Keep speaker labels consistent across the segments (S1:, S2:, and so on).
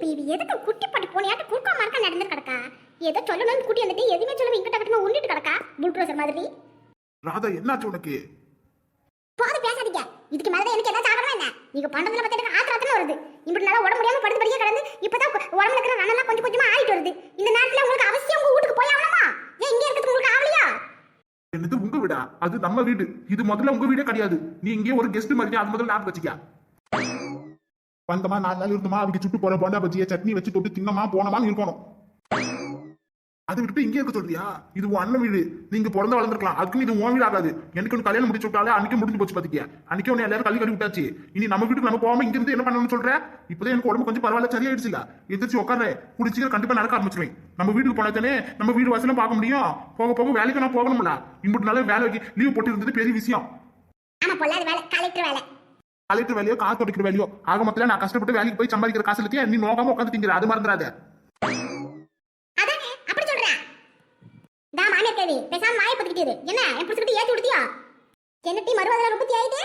S1: இப்ப இது எதுக்கு குட்டி பாட்டு போனியாட்டு குறுக்கா மறக்க நடந்து கிடக்கா? ஏதோ சொல்லணும்னு கூட்டி வந்துட்டு எதுவுமே சொல்லாம இங்கிட்ட கட்டமா உருண்டுட்டு கிடக்கா புல்ட்ரோசர் மாதிரி?
S2: ராதா என்னாச்சு உனக்கு?
S1: போது பேசாதீங்க. இதுக்கு மேல எனக்கு ஏதாவது ஆகணுமா என்ன? நீங்க பண்றதுல பத்தி எனக்கு ஆத்திரத்துல வருது. இப்படி நல்லா உடம்பு முடியாம படுத்து படியே கிடந்து இப்பதான் உடம்புல இருக்கிற ரணெல்லாம் கொஞ்சம் கொஞ்சமா ஆயிட்டு வருது. இந்த நேரத்துல உங்களுக்கு அவசியம் உங்க வீட்டுக்கு போய் ஆகணுமா? ஏன் இங்க இருக்கிறது உங்களுக்கு ஆகலையா?
S2: என்னது உங்க வீடா? அது நம்ம வீடு. இது முதல்ல உங்க வீடே கிடையாது. நீ இங்கே ஒரு கெஸ்ட் மாதிரி அது முதல்ல ஞாபகம் வச்சுக்க வந்தமா நாலு நாள் இருந்தமா? அவங்க சுட்டு போற போண்டா பஜ்ஜிய சட்னி வச்சு தொட்டு தின்னமா போனமான்னு இருக்கணும். அது விட்டு இங்கே இருக்க சொல்றியா? இது உன் அண்ணன் வீடு. நீங்க பிறந்த வளர்ந்துருக்கலாம். அதுக்குன்னு இது உன் வீடு ஆகாது. எனக்கு ஒன்று கல்யாணம் முடிச்சு விட்டாலே அன்னைக்கு முடிஞ்சு போச்சு பாத்தியா அன்னைக்கு ஒன்று எல்லாரும் கல்வி கழுவி விட்டாச்சு. இனி நம்ம வீட்டுக்கு நம்ம போகாம இங்க இருந்து என்ன பண்ணணும்னு சொல்ற? இப்பதான் எனக்கு உடம்பு கொஞ்சம் பரவாயில்ல சரியாயிடுச்சு இல்ல. எதிர்த்து உட்கார குடிச்சிக்கிற கண்டிப்பா நடக்க ஆரம்பிச்சிருவேன். நம்ம வீட்டுக்கு போனாதானே நம்ம வீடு வாசலும் பார்க்க முடியும். போக போக வேலைக்கு நான் போகணும்ல. இம்புட்டு நாளே வேலைக்கு லீவ் போட்டு இருந்தது பெரிய விஷயம்.
S1: ஆமா பொல்லாத வேலை. கலெக்டர் வேலை.
S2: கலெக்டர் வேலையோ காசு தொடைக்கிற வேலையோ. ஆக மொத்தத்துல நான் கஷ்டப்பட்டு வேலைக்கு போய் சம்பாதிக்கிற காசு இல்லத்தியா நீ நோக்காம உட்காந்துட்டீங்க அது மறந்துடாத.
S1: அப்படி சொல்றேன் தா மாமியார் கேவி பேசாம மாய பத்திக்கிட்டு என்ன என் புடிச்சுக்கிட்டு ஏத்தி விடுத்தியா என்ன டீ மறுவாதில ரொம்ப ஆயிட்டு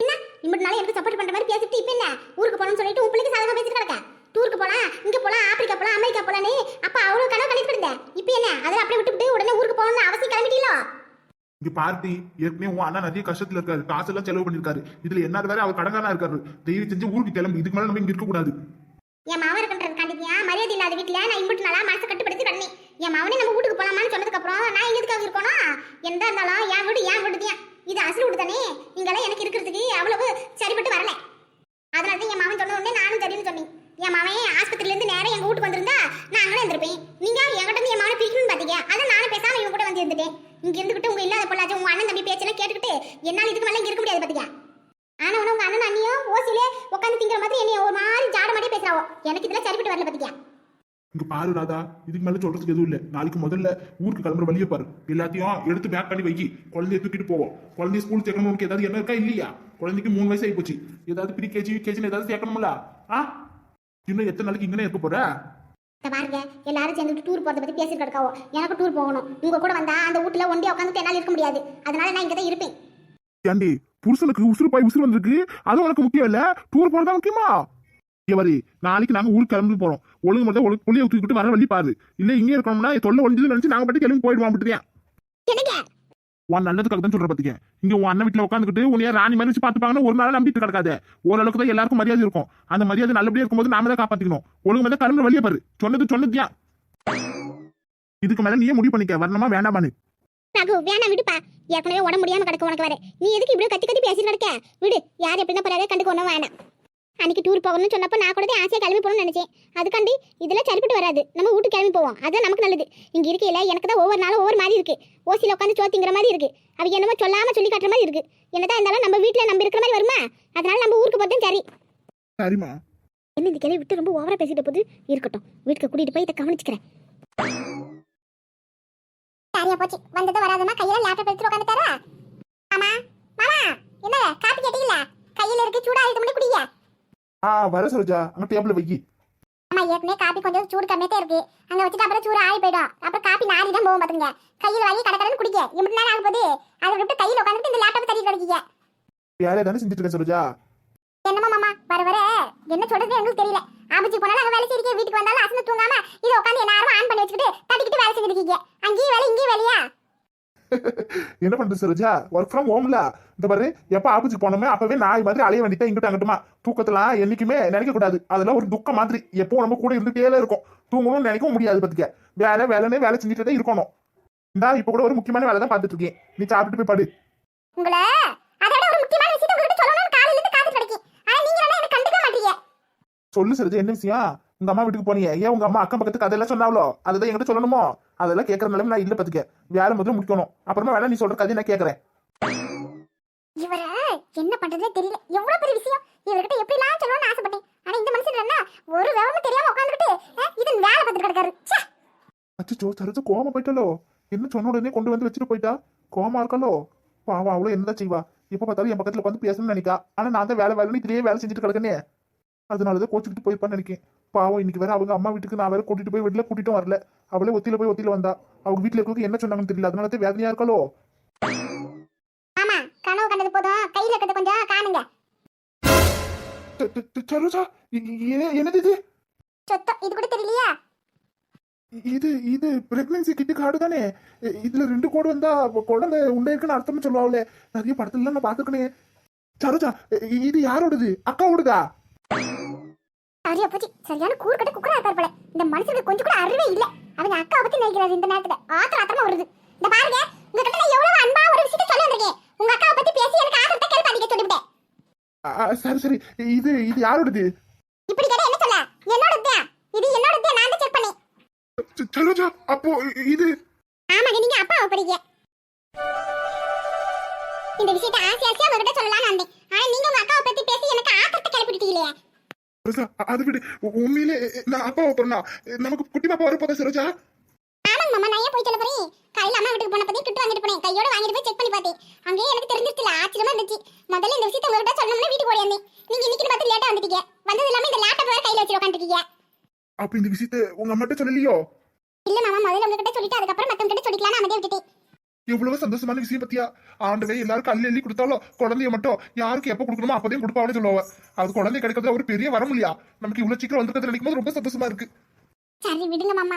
S1: என்ன இப்படி நாளே எனக்கு சப்போர்ட் பண்ற மாதிரி பேசிட்டு இப்ப என்ன? ஊருக்கு போகணும்னு சொல்லிட்டு உன் பிள்ளைக்கு சாதகமா பேசிட்டு கிடக்க? டூருக்கு போலாம் இங்க போலாம் ஆப்பிரிக்கா போலாம் அமெரிக்கா போலான்னு அப்ப அவ்வளவு கனவு கணிட்டு இருந்தேன். இப்ப என்ன அதெல்லாம் அப்படியே விட்டு விட்டு உடனே ஊருக்கு போகணும்னு அவசியம் கிளம்பிட்டீங்களோ?
S2: இங்க பார்த்தி ஏற்கனவே உன் அண்ணா நிறைய கஷ்டத்துல இருக்காரு காசு எல்லாம் செலவு பண்ணிருக்காரு. இதுல என்ன வேற அவர் கடங்காரா இருக்காரு. தெய்வ செஞ்சு ஊருக்கு கிளம்பு. இதுக்கு மேல நம்ம இங்க இருக்க கூடாது
S1: என் மாவன் இருக்கின்றது கண்டிப்பா. மரியாதை இல்லாத வீட்டுல நான் இம்புட்டு நாளா மனசு கட்டுப்படுத்தி கடனேன் என் மவனே நம்ம வீட்டுக்கு போலாமான்னு சொன்னதுக்கு அப்புறம் நான் எங்க எதுக்காக இருக்கணும் எந்த இருந்தாலும் என் வீடு என் வீடு தான். இது அசல் வீடு தானே. இங்கெல்லாம் எனக்கு இருக்கிறதுக்கு அவ்வளவு சரிப்பட்டு வரல. அதனால தான் என் மாவன் சொன்ன உடனே நானும் சரின்னு சொன்னேன். என் மாவன் ஆஸ்பத்திரில இருந்து நேரம் எங்க வீட்டுக்கு வந்திருந்தா நான் அங்கே இருந்திருப்பேன் நீங்க என்கிட்ட இருந்து என் மாவனை பிரிக்கணும்னு பாத்தீங்க? அதான் நானும் பேசாம இவங்க கூட வந்து இருந்துட்டேன். இங்க இருந்துகிட்டு உங்க இல்லாத பொள்ளாச்சும் உங்க அண்ணன் தம்பி பேச்செல்லாம் கேட்டுக்கிட்டு என்னால இதுக்கு மேல இங்க இருக்க முடியாது பாத்தீங்க ஆனா உன உங்க அண்ணன் அண்ணியும் ஓசிலே உட்காந்து திங்கிற மாதிரி என்னைய ஒரு மாதிரி ஜாட மாட்டே பேசுறாவோ? எனக்கு இதெல்லாம் சரிப்பட்டு வரல பாத்தீங்க
S2: இங்க பாரு ராதா இதுக்கு மேல சொல்றதுக்கு எதுவும் இல்ல. நாளைக்கு முதல்ல ஊருக்கு கிளம்புற வழியை பாரு. எல்லாத்தையும் எடுத்து பேக் பண்ணி வை. குழந்தைய தூக்கிட்டு போவோம். குழந்தைய ஸ்கூல் சேர்க்கணும் உனக்கு ஏதாவது என்ன இருக்கா இல்லையா? குழந்தைக்கு மூணு வயசு ஆகி போச்சு ஏதாவது ப்ரீ கேஜி கேஜின்னு ஏதாவது சேர்க்கணும்ல? ஆ? இன்னும் எத்தனை நாளைக்கு இங்கனே இருக்க போற?
S1: பாருங்க. எல்லாரும் சேர்ந்துட்டு டூர் போறத பத்தி பேசிட்டு கிடக்காவோ? எனக்கு டூர் போகணும். உங்க கூட வந்தா அந்த வீட்டுல ஒண்டியா உட்காந்துட்டு என்னால இருக்க முடியாது. அதனால நான் இங்க தான் இருப்பேன்.
S2: ஏண்டி புருஷனுக்கு உசுறு பாய் உசுறு வந்திருக்கு. அது உனக்கு முக்கியம் இல்ல? டூர் போறதா முக்கியமா? இவரி நாளைக்கு நாங்க ஊருக்கு கிளம்பி போறோம். ஒழுங்கு மட்டும் ஒழுங்கு புள்ளிய தூக்கிட்டு வர வழி பாரு. இல்ல இங்கே இருக்கணும்னா தொல்லை ஒழிஞ்சது நினைச்சு நாங்க பட்டி கிளம்பி போயிடுவோம் அப்படியா உன் நல்லதுக்காக தான் சொல்ற பாத்தீங்க இங்க உன் அண்ணன் வீட்டுல உட்காந்துக்கிட்டு உன்னைய ராணி மாதிரி வச்சு பாத்துப்பாங்கன்னு ஒரு நாள் நம்பிட்டு கிடக்காது. ஓரளவுக்கு தான் எல்லாருக்கும் மரியாதை இருக்கும். அந்த மரியாதை நல்லபடியா இருக்கும்போது நாம தான் காப்பாத்திக்கணும். ஒழுங்கு மட்டும் கிளம்புற வழியை பாரு. சொன்னது சொன்னதுயா இதுக்கு மேல நீயே முடிவு பண்ணிக்க. வரணுமா வேண்டாமான்னு.
S1: ரகு வேணாம் விடுப்பா. ஏற்கனவே உடம்பு முடியாம கிடக்க உனக்கு வர நீ எதுக்கு இப்படி கத்தி கத்தி பேசிட்டு கிடக்க? விடு யார் எப்படின்னா பரவாயில்ல கண்டுக்க ஒன்றும் வேணாம். அன்னைக்கு டூர் போகணும்னு சொன்னப்ப நான் கூட தான் ஆசையா கிளம்பி போகணும்னு நினைச்சேன். அதுக்காண்டி இதெல்லாம் சரிப்பட்டு வராது. நம்ம வீட்டுக்கு கிளம்பி போவோம். அதான் நமக்கு நல்லது. இங்க இருக்கையில எனக்கு தான் ஒவ்வொரு நாளும் ஒவ்வொரு மாதிரி இருக்கு. ஓசியில உட்காந்து சோத்திங்கிற மாதிரி இருக்கு. அவங்க என்னமோ சொல்லாம சொல்லி காட்டுற மாதிரி இருக்கு. என்னதான் இருந்தாலும் நம்ம வீட்டுல நம்ம இருக்கிற மாதிரி வருமா? அதனால நம்ம ஊருக்கு போதும் சரி.
S2: சரிம்மா.
S1: என்ன இந்த கிளவி விட்டு ரொம்ப ஓவரா பேசிட்டு போது இருக்கட்டும். வீட்டுக்கு கூட்டிட்டு போய் இதை கவனிச்சுக்கிறேன். சரியா போச்சு. வந்தது வராதமா கையில லேப்டாப் எடுத்து உட்காந்துட்டாரா மாமா மாமா என்ன காப்பி கேட்டீங்களா? கையில இருக்கு சூடா ஆயிட்டு மட்டும் குடிங்க.
S2: ஆ வர சரோஜா அங்க டேபிள் வை.
S1: அம்மா ஏற்கனவே காப்பி கொஞ்சம் சூடு கம்மியா தான் இருக்கு. அங்க வச்சுட்டு அப்புறம் சூடு ஆகி போயிடும். அப்புறம் காப்பி நாரி தான் போகும் பாத்துங்க கையில வாங்கி கடற்கடன்னு குடிக்க எப்படி நேரம் ஆக போகுது? அதை விட்டு கையில உட்காந்துட்டு இந்த லேப்டாப் தட்டி கிடைக்கீங்க.
S2: வேலையை தானே செஞ்சுட்டு இருக்க சரோஜா
S1: என்னமா மாமா வர வர. என்ன சொல்றது எங்களுக்கு தெரியல. ஆபீஸுக்கு போனாலும் அங்க வேலை செய்றீங்க. வீட்டுக்கு வந்தாலும் அசந்து தூங்காம இது உட்காந்து எல்லாரும் ஆன் பண்ணி வச்சுக்கிட்டு தட்டிக்கிட்டு வேலை செஞ்சுட்டு இருக்கீங்க. அங்கேயும் வேலை இங்கேயும் வேலையா?
S2: என்ன பண்றது சரோஜா? ஒர்க் ஃப்ரம் ஹோம்ல இந்த பாரு எப்ப ஆபீஸுக்கு போனோமே அப்பவே நாய் மாதிரி அலைய வேண்டியதா இங்கிட்ட அங்கிட்டுமா. தூக்கத்தெல்லாம் என்னைக்குமே நினைக்க கூடாது. அதெல்லாம் ஒரு துக்கம் மாதிரி. எப்போ நம்ம கூட இருந்துட்டே இருக்கும். தூங்கணும்னு நினைக்கவும் முடியாது பத்துக்க. வேலை வேலைன்னு வேலை செஞ்சுட்டே தான் இருக்கணும். இந்தா இப்ப கூட ஒரு முக்கியமான வேலை தான் பார்த்துட்டு இருக்கேன். நீ சாப்பிட்டுட்டு போய் படு.
S1: உங்களை அதோட ஒரு முக்கியமான விஷயத்தை உங்ககிட்ட சொல்லணும்னு காலையில இருந்து காத்துட்டு கிடைக்கி ஆனா நீங்க என்ன என்ன கண்டுக்க மாட்டீங்க.
S2: சொல்லு சரோஜா என்ன விஷயம்? உங்க அம்மா வீட்டுக்கு போனீங்க ஏன் உங்க அம்மா அக்கம் பக்கத்துக்கு அதெல்லாம் சொன்னாவளோ? அதெல்லாம் என்கிட்ட சொல்லணுமோ? அதெல்லாம் கேட்கற நிலைமை நான் இல்ல பத்துக்க. வேலை முதல்ல முடிக்கணும். அப்புறமா வேலை நீ சொல்ற கதையை நான் கேட்கறேன்
S1: இவர என்ன பண்றதே தெரியல. எவ்வளவு பெரிய விஷயம்? இவர்கிட்ட எப்படிலாம் சொல்லணும்னு ஆசைப்பட்டேன். ஆனா இந்த மனுஷன் என்ன ஒரு விவரமும் தெரியாம உட்காந்துக்கிட்டு இதன் வேலை பார்த்துட்டு கிடக்காரு. ச்சே.
S2: அச்சோ சரோஜா கோமா போயிட்டாலோ என்ன சொன்ன உடனே கொண்டு வந்து வச்சுட்டு போயிட்டா? கோமா இருக்காளோ? பாவம் அவ்வளோ என்னதான் செய்வா? எப்ப பார்த்தாலும் என் பக்கத்துல வந்து பேசணும்னு நினைக்கா. ஆனா நான் தான் வேலை வேலைன்னு இதுலயே வேலை செஞ்சுட்டு கிடக்கனே. அதனாலதான் கோச்சுக்கிட்டு போயிருப்பான்னு நினைக்கேன். பாவம் இன்னைக்கு வேற அவங்க அம்மா வீட்டுக்கு நான் வேற கூட்டிட்டு போய் வீட்டுல கூட்டிட்டும் வரல. அவளே ஒத்தியில போய் ஒத்தியில வந்தா. அவங்க வீட்டுல இருக்கவங்க என்ன சொன்னாங்கன்னு தெரியல. அதனால தான் வேதனையா இருக்காளோ?
S1: ஆமா கனவு கண்டது போதும். கையில இருக்கிறத கொஞ்சம் காணுங்க.
S2: சரோஜா என்னது இது?
S1: சொத்தம் இது கூட தெரியலையா?
S2: இது இது பிரெக்னன்சி கிட்டு கார்டு தானே? இதுல ரெண்டு கோடு வந்தா குழந்தை உண்டாயிருக்குன்னு அர்த்தம் சொல்லுவாங்களே நிறைய படத்துல நான் பாத்துக்கணே சரோஜா இது யாரோடது? அக்காவோடதா?
S1: சரியா போச்சு சரியான கூறுகட்ட குக்கரா இருப்பார் போல. இந்த மனுஷனுக்கு கொஞ்சம் கூட அறிவே இல்ல. அவங்க அக்கா பத்தி நினைக்கிறாரு இந்த நேரத்துல. ஆத்திர ஆத்திரமா வருது. இந்த பாருங்க உங்ககிட்ட நான் எவ்வளவு அன்பா ஒரு விஷயத்தை சொல்ல வந்திருக்கேன். உங்க அக்காவை பத்தி பேசி எனக்கு ஆத்திரத்தை கேள்வி சொல்லிவிட்டேன்
S2: சரி சரி. இது இது யாரோடது?
S1: இப்படி கேட்டா என்ன சொல்ல? என்னோடது இது என்னோடது நான் தான் செக் பண்ணேன்.
S2: சரோஜா அப்போ இது
S1: ஆமாங்க நீங்க அப்பாவை படிக்க இந்த விஷயத்தை ஆசை ஆசையா உங்ககிட்ட சொல்லலாம்னு வந்தேன். ஆனா நீங்க உங்க அக்காவை பத்தி பேசி எனக்கு ஆத்திரத்தை கிளப்பிட்டீங்களே
S2: சரோஜா அதை விடு. உண்மையிலே நான் அப்பாவை பிறந்தா நமக்கு குட்டி பாப்பா வரப்போதா சரோஜா
S1: ஆமாங்க மாமா நான் ஏன் போய் சொல்ல போறேன்? கையில அம்மா வீட்டுக்கு போன பத்தி கிட்ட வாங்கிட்டு போனேன். கையோட வாங்கிட்டு போய் செக் பண்ணி பார்த்தேன். அங்கேயே எனக்கு தெரிஞ்சிருச்சுல ஆச்சரியமா இருந்துச்சு. முதல்ல இந்த விஷயத்தை உங்ககிட்ட சொல்லணும்னு வீட்டுக்கு ஓடியாந்தேன். நீங்க இன்னைக்கு பார்த்து லேட்டா வந்துட்டீங்க. வந்தது இல்லாம இந்த லேப்டாப் வேற கையில வச்சு உட்காந்துருக்கீங்க.
S2: அப்ப இந்த விஷயத்த உங்க அம்மாட்ட சொல்லலையோ?
S1: இல்ல மாமா முதல்ல உங்ககிட்ட சொல்லிட்டு அதுக்கப்புறம் மத்தவங்க கிட்ட சொல்லிக்கலாம்னு அமைதியா விட்டுட்டேன்.
S2: எவ்வளவு சந்தோஷமான விஷயம் பத்தியா? ஆண்டவே எல்லாருக்கும் அள்ளி அள்ளி கொடுத்தாலும் குழந்தைய மட்டும் யாருக்கு எப்ப கொடுக்கணுமோ அப்பதையும் கொடுப்பான்னு சொல்லுவாங்க. அது குழந்தை கிடைக்கிறது ஒரு பெரிய வரம் இல்லையா? நமக்கு இவ்வளவு சீக்கிரம் வந்திருக்கிறது நினைக்கும் போது ரொம்ப சந்தோஷமா இருக்கு.
S1: சரி விடுங்க மாமா.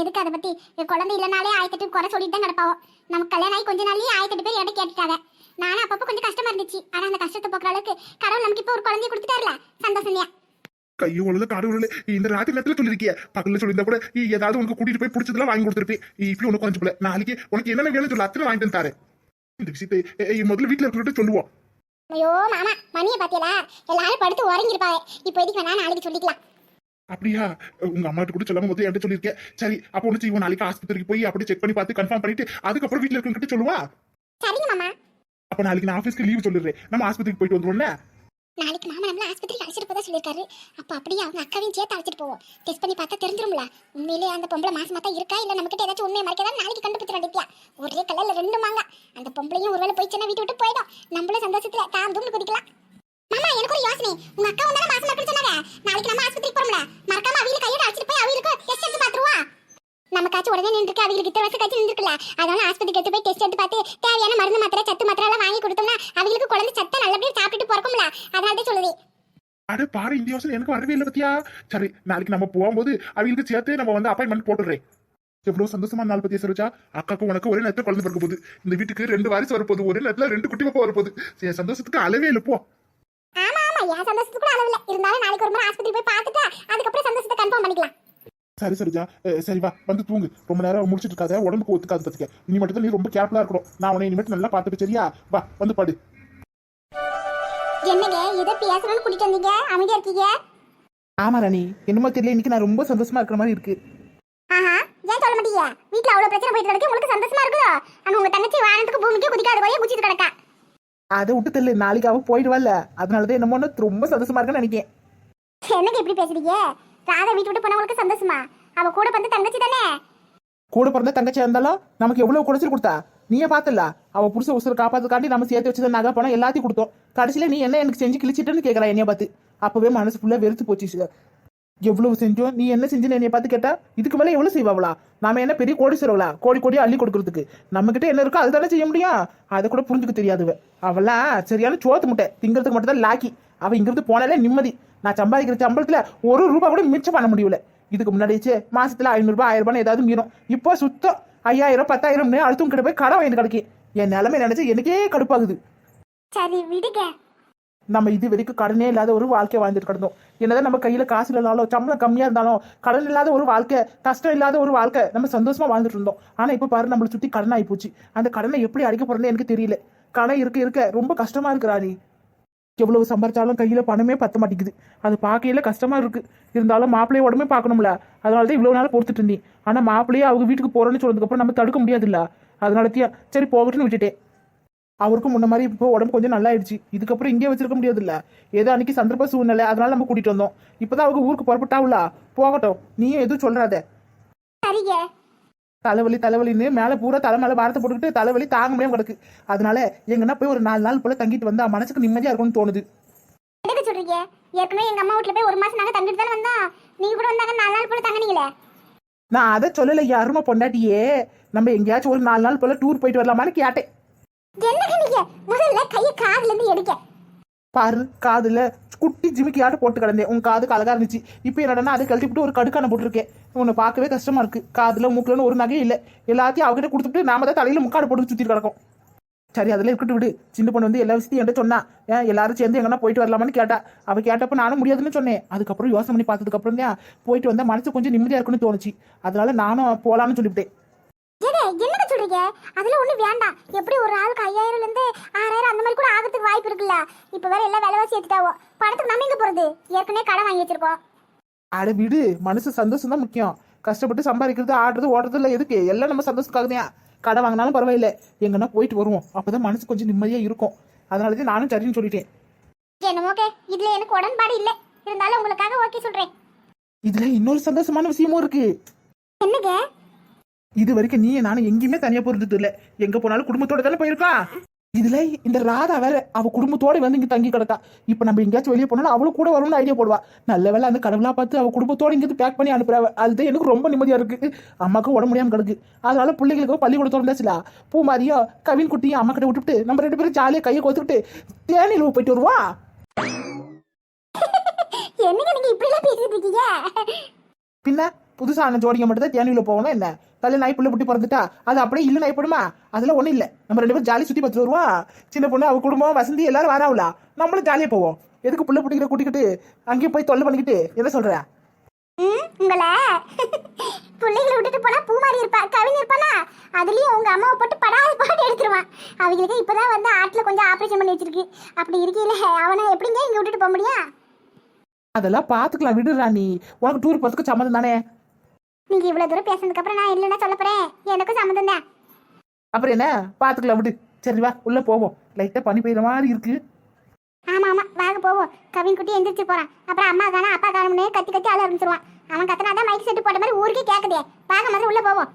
S1: எதுக்கு அதை பத்தி? குழந்தை இல்லனாலே ஆயிரத்தெட்டு குறை சொல்லிட்டு தான் கிடப்பாவோ? நமக்கு கல்யாணம் ஆகி கொஞ்ச நாள்லயே ஆயிரத்தெட்டு பேர் இடம் கேட்டுட்டாங்க. நானும் அப்பப்போ கொஞ்சம் கஷ்டமா இருந்துச்சு. ஆனா அந்த கஷ்டத்தை போக்குற அளவுக்கு கடவுள் நமக்கு இப்போ ஒரு குழந்தைய கொடுத்துட்டாருல? சந்தோஷம் தான்
S2: கையும் உள்ள கடவுளே இந்த ராத்திரி நேரத்துல சொல்லிருக்கிய. பக்கத்துல சொல்லியிருந்தா கூட ஏதாவது உனக்கு கூட்டிட்டு போய் பிடிச்சதெல்லாம் வாங்கி கொடுத்துருப்பேன் இப்படி உனக்கு கொஞ்சம் போல நாளைக்கு உனக்கு என்னென்ன வேணும் சொல்ல. அத்தனை வாங்கிட்டு தாரேன். இந்த விஷயத்தை முதல்ல வீட்டுல இருக்கிற சொல்லுவோம்.
S1: ஐயோ மாமா மணியை பாத்தியலா? எல்லாரும் படுத்து உறங்கிருப்பாங்க. இப்போ எதுக்கு வேணா நாளைக்கு சொல்லிக்கலாம்.
S2: அப்படியா? உங்க அம்மாட்ட கூட சொல்லாம முதல்ல என்கிட்ட சொல்லியிருக்கேன் சரி அப்போ ஒன்று செய்வோம். நாளைக்கு ஆஸ்பத்திரிக்கு போய் அப்படி செக் பண்ணி பார்த்து கன்ஃபார்ம் பண்ணிட்டு அதுக்கப்புறம் வீட்டுல இருக்கிற சொல்லுவா?
S1: சரிங்க மாமா.
S2: அப்ப நாளைக்கு நான் ஆஃபீஸ்க்கு லீவ் சொல்லிடுறேன். நம்ம ஆஸ்பத்திரிக்கு போயிட்டு வந்துருவோம்ல?
S1: நாளைக்கு மாமா நம்மள ஆஸ்பத்திரிக்கு அழைச்சிட்டு போதா சொல்லியிருக்காரு. அப்ப அப்படியே அவங்க அக்காவையும் சேர்த்து அழைச்சிட்டு போவோம். டெஸ்ட் பண்ணி பார்த்தா தெரிஞ்சிரும்ல. உண்மையிலேயே அந்த பொம்பளை மாசமா தான் இருக்கா இல்ல நம்மகிட்ட ஏதாச்சும் உண்மையை மறைக்கதா நாளைக்கு கண்டுபிடிச்சிட வேண்டியா ஒரே கலர்ல ரெண்டு மாங்க. அந்த பொம்பளையும் ஒருவேளை போயிச்சுன்னா வீட்டு விட்டு போயிடும். நம்மளும் சந்தோஷத்துல தான் தூண்டு குதிக்கலாம். மாமா எனக்கு ஒரு யோசனை. உங்க அக்கா வந்தாலும் மாசமா இருக்குன்னு சொன்னாங்க. நாளைக்கு நம்ம நமக்காச்சும் உடனே நின்றுருக்கு. அவங்களுக்கு இத்தனை வருஷம் கழிச்சு நின்றுருக்குல்ல. அதனால ஆஸ்பத்திரிக்கு எடுத்து போய் டெஸ்ட் எடுத்து பார்த்து தேவையான மருந்து மாத்திரை சத்து மாத்திரை எல்லாம் வாங்கி கொடுத்தோம்னா அவங்களுக்கு குழந்தை சத்தை நல்லபடியா சாப்பிட்டுட்டு பிறக்கும்ல. அதனால தான் சொல்லுது.
S2: அட பாரு இந்த யோசனை எனக்கு வரவே இல்லை பத்தியா? சரி நாளைக்கு நம்ம போகும்போது அவங்களுக்கு சேர்த்து நம்ம வந்து அப்பாயின்மெண்ட் போட்டுடுறேன். எவ்வளவு சந்தோஷமா நாள் பத்தியா சரோஜா? அக்காக்கு உனக்கு ஒரே நேரத்துல குழந்தை பிறக்க போகுது. இந்த வீட்டுக்கு ரெண்டு வாரிசு வரப்போகுது. ஒரே நேரத்துல ரெண்டு குட்டி பாப்பா வரப்போகுது. சரி, சந்தோஷத்துக்கு அளவே இல்லை போ.
S1: ஆமா ஆமா. என் சந்தோஷத்துக்கு அளவு இல்ல. இருந்தாலும் நாளைக்கு ஒரு முறை ஆஸ்பத்திரி போய் பார்த்துட்டு அதுக்கப்புறம் சந்தோஷத்தை கன்ஃபார்ம் பண்ணிக்கலாம்.
S2: சரி சரிஜா சரி வா வந்து தூங்கு. ரொம்ப நேரம் முடிச்சிட்டு இருக்காத உடம்புக்கு ஒத்துக்காது பத்துக்க. இனி மட்டும் தான் நீ ரொம்ப கேர்ஃபுல்லா இருக்கணும். நான் உன்னை இனிமேட்டு நல்லா பார்த்துட்டு சரியா? வா வந்து படு.
S1: என்னங்க இதை பேசணும்னு கூட்டிட்டு வந்தீங்க? அமைதியா இருக்கீங்க?
S3: ஆமா ராணி. என்னமோ தெரியல இன்னைக்கு நான் ரொம்ப சந்தோஷமா இருக்கிற மாதிரி இருக்கு.
S1: ஆஹா ஏன் சொல்ல மாட்டீங்க வீட்ல அவ்வளவு பிரச்சனை போயிட்டு கிடக்கு உங்களுக்கு சந்தோஷமா இருக்குதோ? ஆனா உங்க தங்கச்சி வானத்துக்கு பூமிக்கு குதிக்காத போய் குச்சிட்டு கிடக்கா.
S3: அதை விட்டு தெரியல நாளைக்கு அவ போயிடுவாள்ல அதனாலதான் என்னமோ ரொம்ப சந்தோஷமா இருக்குன்னு நினைக்கிறேன்
S1: என்னங்க இப்படி பேசுறீங்க? ராதா வீட்டு விட்டு போனவங்களுக்கு சந்தோஷமா? அவ கூட பிறந்த தங்கச்சி தானே?
S3: கூட பிறந்த தங்கச்சியா இருந்தாலும் நமக்கு எவ்வளவு குடைச்சல் கொடுத்தா? நீயே பார்த்தல அவ புருஷ உசுர காப்பாத்துக்காண்டி நம்ம சேர்த்து வச்சத நகை பணம் எல்லாத்தையும் கொடுத்தோம். கடைசியில நீ என்ன எனக்கு செஞ்சு கிழிச்சிட்டேன்னு கேக்குறா என்னைய பார்த்து. அப்பவே மனசு ஃபுல்லா வெறுத்து போச்சு எவ்வளவு செஞ்சோம் நீ என்ன செஞ்சுன்னு என்னைய பார்த்து கேட்டா இதுக்கு மேல எவ்வளவு செய்வாங்களா நாம என்ன பெரிய கோடீஸ்வரவளா கோடி கோடியா அள்ளி கொடுக்கறதுக்கு. நம்ம கிட்ட என்ன இருக்கோ அதுதானே செய்ய முடியும். அதை கூட புரிஞ்சுக்க தெரியாதுவ அவளா சரியான சோத்து முட்டை. திங்கிறதுக்கு மட்டும் தான் லாக்கி அவ இங்கிருந்து போனாலே நிம்மதி. நான் சம்பாதிக்கிற சம்பளத்துல ஒரு ரூபாய் கூட மிச்சம் பண்ண முடியல. இதுக்கு முன்னாடியே மாசத்துல ஐநூறு ரூபாய் ஆயிரம் ரூபாய் ஏதாவது மீறும். இப்போ சுத்தம் ஐயாயிரம் பத்தாயிரம்னு அழுத்தம் கிட்ட போய் கடன் வாங்கிட்டு கிடைக்கும் என் நிலைமை நினைச்சு எனக்கே கடுப்பாகுது.
S1: சரி விடுங்க.
S3: நம்ம இது வரைக்கும் கடனே இல்லாத ஒரு வாழ்க்கையை வாழ்ந்துட்டு கிடந்தோம். என்னதான் நம்ம கையில காசு இல்லைனாலும் சம்பளம் கம்மியா இருந்தாலும் கடன் இல்லாத ஒரு வாழ்க்கை கஷ்டம் இல்லாத ஒரு வாழ்க்கை நம்ம சந்தோஷமா வாழ்ந்துட்டு இருந்தோம். ஆனா இப்ப பாரு நம்மளை சுத்தி கடன் ஆகி போச்சு. அந்த கடனை எப்படி அடைக்க போறேன்னு எனக்கு தெரியல. கடன் இருக்க இருக்க ரொம்ப கஷ்டமா இருக்கு ராணி. எவ்வளவு சம்பாரிச்சாலும் கையில் பணமே பத்த மாட்டேங்குது. அது பார்க்கையில கஷ்டமா இருக்கு. இருந்தாலும் மாப்பிள்ளைய உடம்பே பார்க்கணும்ல. அதனால தான் இவ்வளோ நாள் பொறுத்துட்டு இருந்தேன். ஆனால் மாப்பிள்ளையே அவங்க வீட்டுக்கு போகிறோன்னு சொன்னதுக்கு அப்புறம் நம்ம தடுக்க முடியாதுல்ல. அதனாலத்தையும் சரி போகட்டுன்னு விட்டுட்டேன். அவருக்கும் முன்ன மாதிரி இப்போ உடம்பு கொஞ்சம் நல்லா ஆயிடுச்சு இதுக்கப்புறம் இங்கே வச்சிருக்க முடியாதுல்ல. ஏதோ அன்னைக்கு சந்தர்ப்ப சூழ்நிலை. அதனால நம்ம கூட்டிட்டு வந்தோம். இப்போதான் அவங்க ஊருக்கு புறப்பட்டாவுல. போகட்டும். நீயும் எதுவும் சொல்றாத தலைவலி தலைவலின்னு மேல பூரா தலை மேல பாரத்தை போட்டுக்கிட்டு தலைவலி தாங்க முடியாம கிடக்கு. அதனால எங்கன்னா போய் ஒரு நாலு நாள் போல தங்கிட்டு வந்தா மனசுக்கு நிம்மதியா இருக்கும்னு தோணுது.
S1: எதுக்கு சொல்றீங்க? ஏற்கனவே எங்க அம்மா வீட்ல போய் ஒரு மாசம் நாங்க தங்கிட்டு தானே வந்தோம். நீங்க கூட வந்தாங்க நாலு நாள் போல தங்கினீங்களே.
S3: நான் அதை சொல்லலை யாருமா பொண்டாட்டியே. நம்ம எங்கேயாச்சும் ஒரு நாலு நாள் போல டூர் போயிட்டு வரலாமான்னு கேட்டேன்.
S1: என்னங்க நீங்க? முதல்ல கையை காதுல இருந்து எடுக்க
S2: பாரு காதுல குட்டி ஜிமிக்கி போட்டு கிடந்தேன். உன் காதுக்கு அழகா இருந்துச்சு. இப்போ என்னடனா அதை கழட்டிவிட்டு ஒரு கடுக்கான போட்டிருக்கேன். உன்னை பார்க்கவே கஷ்டமா இருக்கு. காதுல மூக்கலன்னு ஒரு நகையும் இல்லை. எல்லாத்தையும் அவகிட்ட கொடுத்துட்டு நாம தான் தலையில முக்காடு போட்டு சுத்திட்டு கிடக்கும். சரி அதெல்லாம் இருக்கட்டும் விடு. சின்ன பொண்ணு வந்து எல்லா விஷயத்தையும் என்கிட்ட சொன்னா. ஏன் எல்லாரும் சேர்ந்து எங்கன்னா போயிட்டு வரலாமான்னு கேட்டா. அவ கேட்டப்ப நானும் முடியாதுன்னு சொன்னேன். அதுக்கப்புறம் யோசனை பண்ணி பார்த்ததுக்கு அப்புறம் தான் போயிட்டு வந்தா மனசு கொஞ்சம் நிம்மதியா இருக்குன்னு தோணுச்சு. அதனால நானும் போலான்னு சொல்லிவிட்டேன்.
S1: சொல்றீங்க? அதுல ஒண்ணு வேண்டாம். எப்படி ஒரு ஆளுக்கு ஐயாயிரம்ல இருந்து ஆறாயிரம் அந்த மாதிரி கூட ஆகிறதுக்கு வாய்ப்பு இருக்குல்ல? இப்ப வேற எல்லாம் விலைவாசி ஏத்திட்டாவோ பணத்துக்கு நம்ம எங்க போறது? ஏற்கனவே கடன் வாங்கி வச்சிருக்கோம்.
S2: அட விடு. மனசு சந்தோஷம் தான் முக்கியம். கஷ்டப்பட்டு சம்பாதிக்கிறது ஆடுறது ஓடுறது இல்லை எதுக்கு? எல்லாம் நம்ம சந்தோஷத்துக்காக தான் கடை வாங்கினாலும் பரவாயில்ல. எங்கன்னா போயிட்டு வருவோம். அப்பதான் மனசு கொஞ்சம் நிம்மதியா இருக்கும். அதனால தான் நானும் சரின்னு சொல்லிட்டேன்.
S1: என்னமோ ஓகே இதுல எனக்கு உடன்பாடு இல்ல. இருந்தாலும் உங்களுக்காக ஓகே சொல்றேன்.
S2: இதுல இன்னொரு சந்தோஷமான விஷயமும் இருக்கு.
S1: என்னங்க?
S2: இது வரைக்கும் நீ நானும் எங்கேயுமே தனியா போறது இல்ல. எங்க போனாலும் குடும்பத்தோட தானே போயிருக்கா? இதுல இந்த ராதா வேற அவ குடும்பத்தோட வந்து இங்க தங்கி கிடக்கா. இப்ப நம்ம எங்கேயாச்சும் வெளியே போனாலும் அவளும் கூட வரும்னு ஐடியா போடுவா. நல்ல வேளை அந்த கடவுளா பார்த்து அவ குடும்பத்தோட இங்க பேக் பண்ணி அனுப்புறா. அதுதான் எனக்கு ரொம்ப நிம்மதியா இருக்கு. அம்மாக்கு உடம்பு முடியாம கிடக்கு. அதனால பிள்ளைங்களுக்கு பள்ளிக்கூடம் திறந்தாச்சுல பூ மாதிரியோ கவின் குட்டியும் அம்மா கிட்ட விட்டுட்டு நம்ம ரெண்டு பேரும் ஜாலியா கையை கோத்துக்கிட்டு தேனியில் போயிட்டு வருவா.
S1: என்னங்க நீங்க இப்படி எல்லாம் பேசிட்டு இருக்கீங்க?
S2: பின்ன புதுசான ஜோடிங்க மட்டும் தான் தேனியில் போகணும் என்ன? கல்ல நாய் புள்ள புட்டி பிறந்துட்டா? அது அப்படியே இல்ல நாய் படுமா? அதெல்லாம் ஒண்ணும் இல்ல. நம்ம ரெண்டு பேரும் ஜாலி சுத்தி பார்த்துட்டு வருவோம் சின்ன பொண்ணு அவ குடும்பம் வசந்தி எல்லாரும் வராவுல நம்மளும் ஜாலியா போவோம். எதுக்கு புள்ள புட்டிக்கிற கூட்டிக்கிட்டு அங்கேயே போய் தொல்லை பண்ணிக்கிட்டு? சொல்ற?
S1: ம், உங்களை. பிள்ளைகளை விட்டுட்டு போனா பூ மாதிரி இருப்பா கவின் இருப்பானா? அதுலயும் உங்க அம்மாவை போட்டு படாத பாட்டு எடுத்துருவான். அவங்களுக்கு இப்பதான் வந்து ஆட்டுல கொஞ்சம் ஆபரேஷன் பண்ணி வச்சிருக்கு. அப்படி இருக்கையில அவனை எப்படிங்க இங்க விட்டுட்டு போக முடியும்?
S2: அதெல்லாம் பாத்துக்கலாம் விடுறா நீ. உனக்கு டூர் போறதுக்கு சம்மதம் தானே?
S1: நீங்க இவ்வளவு தூரம் பேசுனதுக்கு அப்புறம் நான் இல்லைன்னா சொல்ல போறேன். எனக்கும் சம்மதம் தான்.
S2: அப்புறம் என்ன? பாத்துக்கலாம் விடு. சரி வா. உள்ள போவோம். லைட்டா பனி பெய்யுற மாதிரி இருக்கு.
S1: ஆமா ஆமா. வாங்க போவோம். கவின் குட்டி எந்திரிச்சு போறான். அப்புறம் அம்மா காணா அப்பா காணும்னு கத்தி கத்தி அழ ஆரம்பிச்சிருவான். அவன் கத்தனாதான் மைக் செட்டு போட்ட மாதிரி ஊருக்கே கேக்குதே. வாங்க முதல்ல உள்ள போவோம்.